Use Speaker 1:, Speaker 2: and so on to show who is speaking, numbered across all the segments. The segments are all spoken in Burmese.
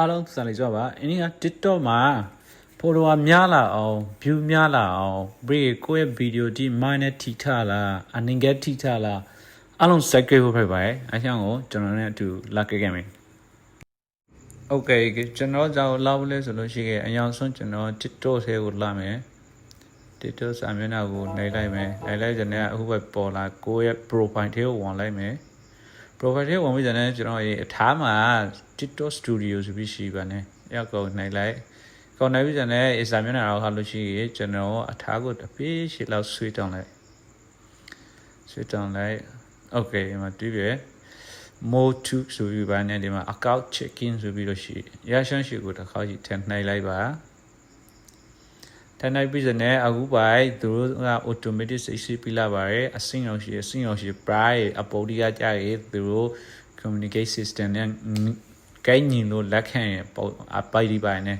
Speaker 1: အားလုံးစံလေးကြပါအင်းက TikTok မှာ follower များလာအောင် view များလာအောင်ဘရီကိုယ့်ရဲ့ video ဒီ minor ထိထလားအနင်ကထိထလားအားလုံး set ခဲ့ဖို့ဖိတ်ပါတယ်အချောင်းကိုကျွန်တော်နဲ့အတူလာခဲ့ခဲ့မယ် Okay ကျွန်တော်ကြောက်လောက်လဲဆိုလို့ရှိခဲ့အရင်ဆုံးကျွန်တော် TikTok ထဲကိုလာမယ် TikTok စာမျက်နှာကိုနှိပ်လိုက်မယ်နှိပ်လိုက်ကြတဲ့အခုပဲပေါ်လာကိုယ့်ရဲ့ profile ထဲကိုဝင်လိုက်မယ် profile ထဲဝင်ပြီးတဲ့ကျွန်တော်ရေအထားမှာ TikTok Studio ဆိုပြီးရှိပါနဲ့ရောက်ကောနှိပ်လိုက်ကောနှိပ်ပြီးတဲ့စာမျက်နှာတော့ခါလို့ရှိရင်ကျွန်တော်အထားကိုတစ်ပြေးရှေ့လောက်ဆွေးတောင်းလိုက်ဆွေးတောင်းလိုက် Okay ဒီမှာတွေ့ပြီ mode 2ဆိုပြီးပါနဲ့ဒီမှာ account check in ဆိုပြီးလို့ရှိရရှမ်းရှိကိုတစ်ခါကြီးထည့်နှိပ်လိုက်ပါ ထည့်နှိပ်ပြီးတဲ့အခုပိုင်သူတို့က automatic စိတ်ရှိပြလာပါတယ်အစင်းအောင်ရှိအစင်းအောင်ရှိ price အပေါ်ဒီကကြရဲသူတို့ communicate system နဲ့ကိုင်းညီလို့လက်ခံရအပိုက်ဒီပိုင်းနဲ့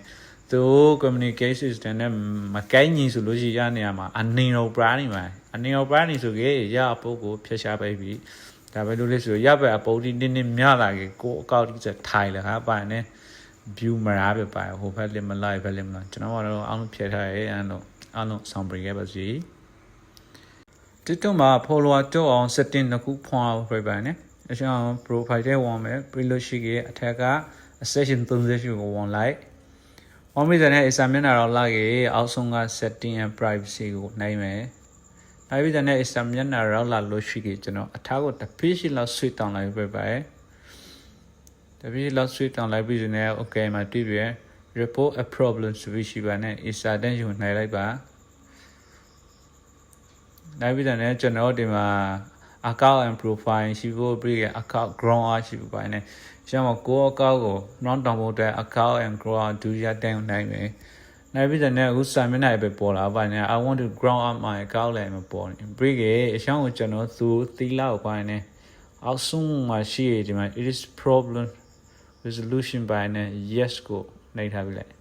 Speaker 1: သူ communicate system နဲ့မကိုင်းညီဆိုလို့ရှိရနေရမှာအနေရော price နေမှာအနေရော price နေဆိုကေရအပုတ်ကိုဖျက်ရှားပေးပြီးဒါပဲလို့လဲဆိုရပဲအပုတ်ဒီနင်းနင်းမြလာကေကိုအကောက်ဒီစထိုင်လာဟာပိုင်းနဲ့ view မရပဲပါဟိုဘက်လည်းမလိုက်ဘက်လည်းမလိုက်ကျွန်တော်ကတော့အားလုံးဖြည့်ထားရဲအဲ့တော့အားလုံးဆောင်ပြခဲ့ပါစီ TikTok မှာ follower ကြောက်အောင် setting တစ်ခုဖွင့်အောင်ပြပါနဲ့အရှောင်း profile ထဲဝင်မယ်ပြီးလို့ရှိရင်အထက်က session 30ကိုဝင်လိုက်ဝင်ပြီးတဲ့အစာမျက်နှာတော့လာကေအောက်ဆုံးက setting and privacy ကိုနိုင်မယ်နိုင်ပြီးတဲ့အစာမျက်နှာတော့လာလို့ရှိရင်ကျွန်တော်အထားကိုတစ်ပြေးရှိလောက်ဆွေးတောင်းလိုက်ပြပါရဲ့ တပည့်လောက်ဆွေးတောင်းလိုက်ပြီးတဲ့ okay မှာတွေ့ပြီ report a problem ဆိုပြီးရှိပါနဲ့ isa တန်းယူနိုင်လိုက်ပါနိုင်ပြီးတဲ့ကျွန်တော်ဒီမှာ account and profile ရှိဖို့ပြီးရ account ground အားရှိဖို့ပိုင်းနဲ့ရှမ်းမကို account ကို non တောင်းဖို့တဲ့ account and ground ဒုတိယတန်းနိုင်မယ်နိုင်ပြီးတဲ့အခုစာမျက်နှာပဲပေါ်လာပိုင်းနဲ့ I want to ground up my account လည်းမပေါ်နေပြီးရအရှမ်းကိုကျွန်တော်သူသီလောက်ပိုင်းနဲ့အောက်ဆုံးမှာရှိရဒီမှာ it is problem resolution ပိုင်းနဲ့ yes ကိုနှိပ်ထားပြီးလိုက်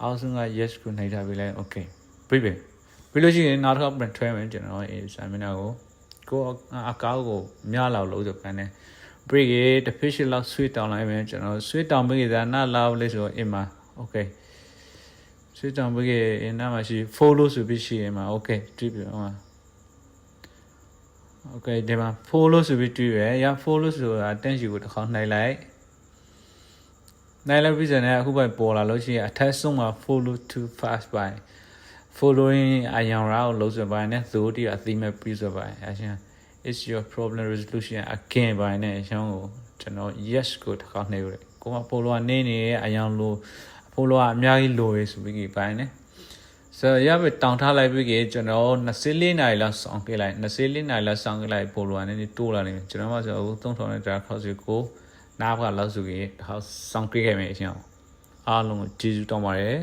Speaker 1: အောက်ဆုံးက yes ကိုနှိပ်ထားပြီးလိုက် okay ပြီးပြီပြီးလို့ရှိရင်နောက်တစ်ခါပြန်ထွဲမယ်ကျွန်တော်အဲစာမျက်နှာကိုကိုအကောက်ကိုမြလောက်လို့ဆိုပြန်နေ break ရေတစ် fish လောက် sweet တောင်းလိုက်မယ်ကျွန်တော် sweet တောင်းပြီးကြနာလောက်လေးဆိုအင်မှာ okay sweet တောင်းပြီးအင်နာမှာရှိ follow ဆိုပြီးရှိအင်မှာ okay တွေ့ပြီဟော okay ဒီမှာ follow ဆိုပြီးတွေ့ရရ follow ဆိုတာတန့်ရှိကိုတစ်ခေါက်နှိုက်လိုက် နိုင်လိုက်ပြီးစနေအခုပဲပေါ်လာလို့ရှိရင်အထက်ဆုံးမှာ follow too fast by following အယံရာကိုလုံးစပိုင်းနဲ့သို့တည်းအသိမဲ့ပြီးစပိုင်းအရှင် is your problem resolution again ပိုင်းနဲ့အရှောင်းကိုကျွန်တော် yes ကိုတစ်ခါနှိပ်ရတယ်ကိုမ follow နေနေအယံလို့ follow အများကြီးလိုရဆိုပြီးပိုင်းနဲ့ဆိုရပဲတောင်းထားလိုက်ပြီးကျွန်တော်24နိုင်လောက်ဆောင်ခဲ့လိုက်24နိုင်လောက်ဆောင်ခဲ့လိုက် follow နဲ့တိုးလာနေကျွန်တော်မှဆိုအခု3000နဲ့တာခေါက်စီကို နားဖကလောက်စုကြီးဟောက်ဆောင်ခဲ့ခဲ့မယ်အရှင်အားလုံးကိုကျေးဇူးတောင်းပါတယ်